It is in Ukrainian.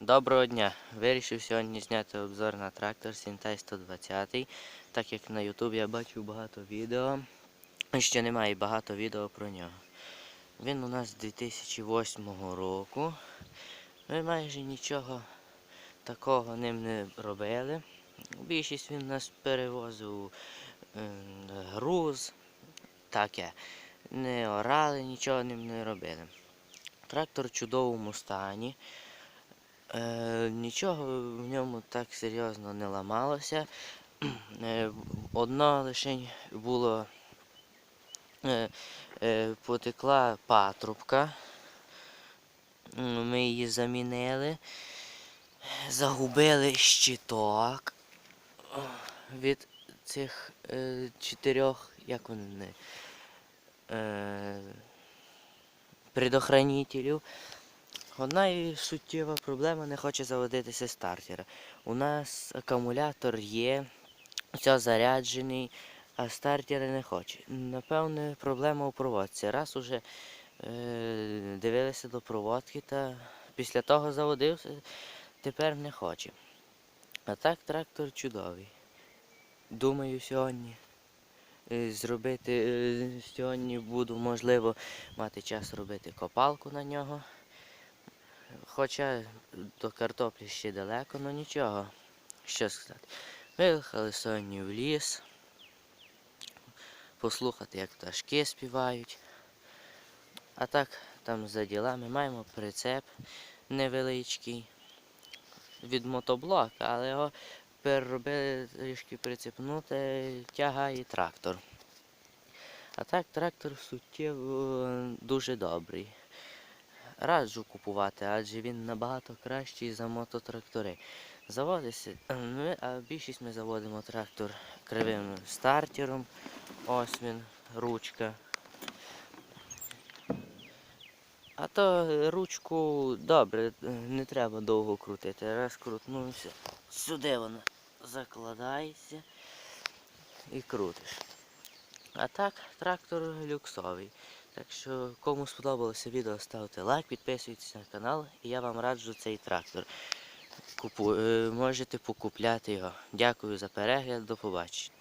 Доброго дня! Вирішив сьогодні зняти обзор на трактор Сінтай 120. Так як на YouTube я бачив багато відео, ще немає багато відео про нього. Він у нас з 2008 року. Ми майже нічого такого ним не робили. Більшість він нас перевозив е, груз, таке. Не орали, нічого ним не робили. Трактор в чудовому стані. Е, нічого в ньому так серйозно не ламалося. Е, одно лише було е, е, потекла патрубка. Ми її замінили. Загубили щиток від цих е, чотирьох, як вони, е, предохранителів. Одна і суттєва проблема не хоче заводитися стартера. У нас акумулятор є, все заряджений, а стартер не хоче. Напевне, проблема у проводці. Раз уже е, дивилися до проводки та після того заводився, тепер не хоче. А так трактор чудовий. Думаю, сьогодні е, зробити, е, сьогодні буду, можливо, мати час робити копалку на нього. Хоча до картоплі ще далеко, але нічого. Що сказати. Виїхали сьогодні в ліс. Послухати, як пташки співають. А так, там за ділами маємо прицеп невеличкий від мотоблока, але його переробили трішки прицепнути, тягає трактор. А так трактор суттєво дуже добрий раджу купувати, адже він набагато кращий за мототрактори. Заводиться, ми, а більшість ми заводимо трактор кривим стартером. Ось він, ручка. А то ручку добре, не треба довго крутити. Раз крутнувся, сюди вона закладається і крутиш. А так, трактор люксовий. Так що, кому сподобалося відео, ставте лайк, підписуйтесь на канал, і я вам раджу цей трактор. Купу... е, Можете покупляти його. Дякую за перегляд, до побачення.